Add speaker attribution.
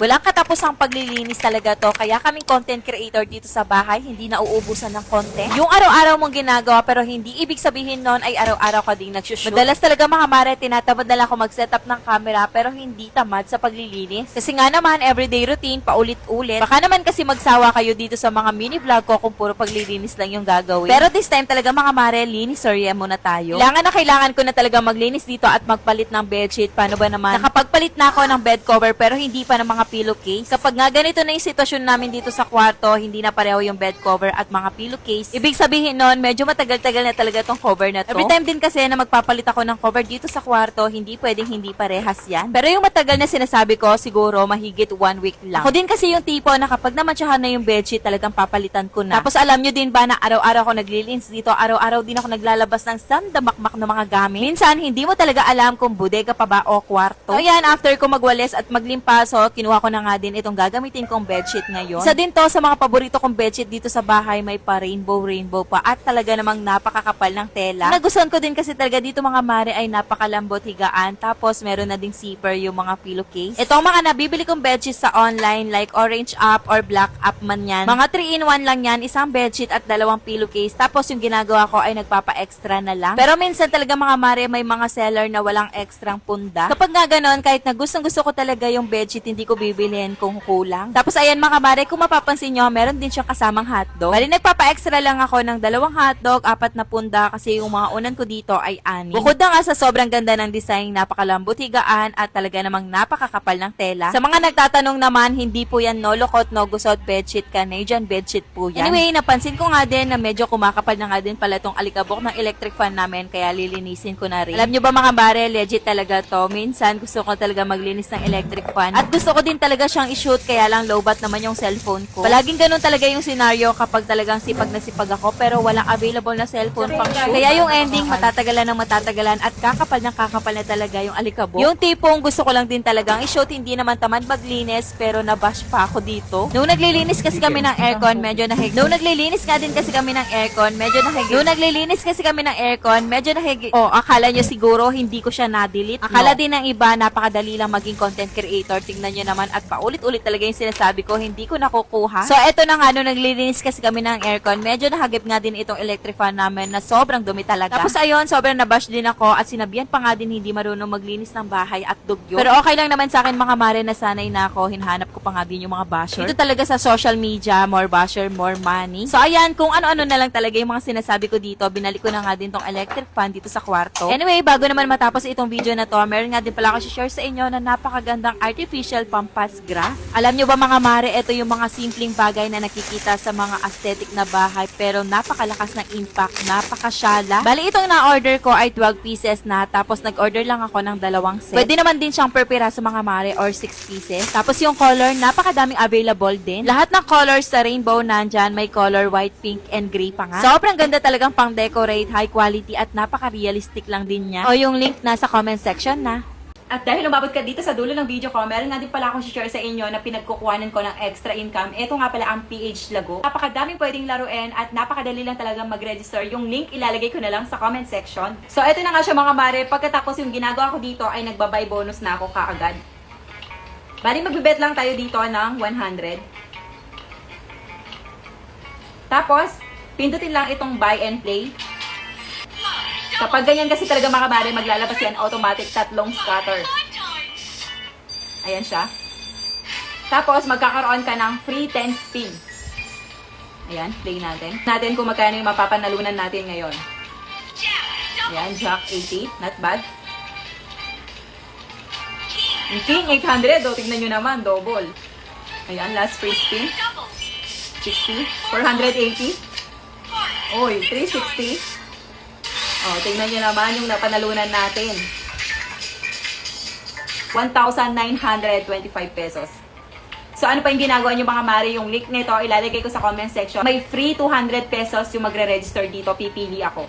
Speaker 1: Walang katapusang paglilinis talaga to, kaya kaming content creator dito sa bahay, hindi nauubusan ng content. Yung araw-araw mong ginagawa pero hindi ibig sabihin nun ay araw-araw ka ding nagsushoot. Madalas talaga mga mare, tinatamad na lang ako mag-setup ng camera pero hindi tamad sa paglilinis. Kasi nga naman, everyday routine, paulit-ulit. Baka naman kasi magsawa kayo dito sa mga mini vlog ko kung puro paglilinis lang yung gagawin. Pero this time talaga mga mare, linis sorry muna tayo. Kailangan na kailangan ko na talaga maglinis dito at magpalit ng bedsheet. Paano ba naman? Nakapagpalit na ako ng bed cover pero hindi pa ng mga pillowcase. Kapag nga ganito na yung sitwasyon namin dito sa kwarto, hindi na pareho yung bed cover at mga pillowcase. Ibig sabihin nun, medyo matagal-tagal na talaga tong cover na to. Every time din kasi na magpapalit ako ng cover dito sa kwarto, hindi pwedeng hindi parehas yan. Pero yung matagal na sinasabi ko, siguro mahigit one week lang. Ako din kasi yung tipo na kapag namansyahan na yung bedsheet, talagang papalitan ko na. Tapos alam nyo din ba na araw-araw ako naglilins dito, araw-araw din ako naglalabas ng sandamakmak na mga gamit. Minsan, hindi mo talaga alam kung bodega pa ba o kwarto. So yan, after ko magwalis at maglimpaso, kinuha ko na nga din itong gagamitin kong bedsheet ngayon. Isa din to sa mga paborito kong bedsheet dito sa bahay, may pa rainbow rainbow pa at talaga namang napakakapal ng tela. Nagustuhan ko din kasi talaga dito mga mare ay napakalambot higaan tapos meron na ding zipper yung mga pillowcase. Itong mga nabibili kong bedsheet sa online like Orange App or Black App man yan. Mga 3-in-1 lang yan, isang bedsheet at dalawang pillowcase. Tapos yung ginagawa ko ay nagpapa-extra na lang. Pero minsan talaga mga mare may mga seller na walang extrang punda. Kapag nga ganon, kahit na gustong gusto ko talaga yung bedsheet, hindi ko bibilhin kung kulang. Tapos ayan mga mare, kung mapapansin nyo, meron din siyang kasamang hotdog. Bali nagpapa-extra lang ako ng dalawang hotdog, apat na punda kasi yung mga unan ko dito ay ani. Bukod na nga sa sobrang ganda ng design, napakalambot higaan at talaga namang napakakapal ng tela. Sa mga nagtatanong naman, hindi po yan no lokot, no gusot bedsheet, Canadian bedsheet po yan. Anyway, napansin ko nga din na medyo kumakapal na nga din pala tong alikabok ng electric fan namin, kaya lilinisin ko na rin. Alam nyo ba mga bare, legit talaga to. Minsan, gusto ko talaga maglinis ng electric fan. At gusto ko din talaga siyang i-shoot, kaya lang lowbat naman yung cellphone ko. Palaging ganun talaga yung scenario kapag talagang sipag na sipag ako, pero walang available na cellphone pang shoot. Kaya yung ending, matatagalan ng matatagalan at kakapal ng kakapal na talaga yung alikabok. Yung tipong gusto ko lang din talagang i-shoot, hindi naman tamad maglinis, pero nabash pa ako dito. Nung naglilinis kasi kami ng aircon, medyo nahig. Nung naglilinis nga din kasi kami ng aircon, medyo nahig. Nung naglilinis kasi kami ng aircon, medyo nahig. Oh, akala nyo siguro hindi ko siya na-delete. Akala din ng iba, napakadali lang maging content creator. Tingnan nyo naman at paulit-ulit talaga yung sinasabi ko, hindi ko nakukuha. So, eto na nga, nung naglilinis kasi kami ng aircon, medyo nahagip nga din itong electric fan namin na sobrang dumi talaga. Tapos ayun, sobrang nabash din ako at sinabihan pa nga din hindi marunong maglinis ng bahay at dugyo. Pero okay lang naman sa akin mga mare na sanay na ako, hinahanap ko pa nga din yung mga basher. Ito talaga sa social media, more basher, more money. So ayan, kung ano-ano na lang talaga yung mga sinasabi ko dito, binalik ko na nga din tong electric fan dito sa kwarto. Anyway, bago naman matapos itong video na to, meron nga din pala ako share sa inyo na napakagandang artificial pampas grass. Alam nyo ba mga mare, ito yung mga simpleng bagay na nakikita sa mga aesthetic na bahay pero napakalakas ng impact, napakasyala. Bali itong na-order ko ay 12 pieces na tapos nag-order lang ako ng dalawang set. Pwede naman din siyang per piraso mga mare or 6 pieces. Tapos yung color, napakadaming available din. Lahat ng colors sa rainbow nandyan, may color white, pink, and gray pa nga. Sobrang ganda talagang pang decorate, high quality at napaka-realistic lang din niya. O yung link nasa comment section na. At dahil umabot ka dito sa dulo ng video ko, meron nga din pala akong share sa inyo na pinagkukuhanan ko ng extra income. Ito nga pala ang PH Lago. Napakadaming pwedeng laruin at napakadali lang talaga mag-register. Yung link ilalagay ko na lang sa comment section. So, ito na nga siya mga mare. Pagkatapos yung ginagawa ko dito ay nagbabay bonus na ako kaagad. Bali, magbibet lang tayo dito ng 100. Tapos, pindutin lang itong buy and play. Kapag ganyan kasi talaga mga mare, maglalabas yan automatic tatlong scatter. Ayan siya. Tapos, magkakaroon ka ng free 10 spin. Ayan, play natin. Natin kung magkano yung mapapanalunan natin ngayon. Ayan, Jack 80. Not bad. King 800. O, tignan nyo naman, double. Ayan, last free spin. 60. 480. Oy, 360. Oh, tingnan nyo naman yung napanalunan natin. 1,925 pesos. So, ano pa yung ginagawa nyo mga mari? Yung link nito, ilalagay ko sa comment section. May free 200 pesos yung magre-register dito. Pipili ako.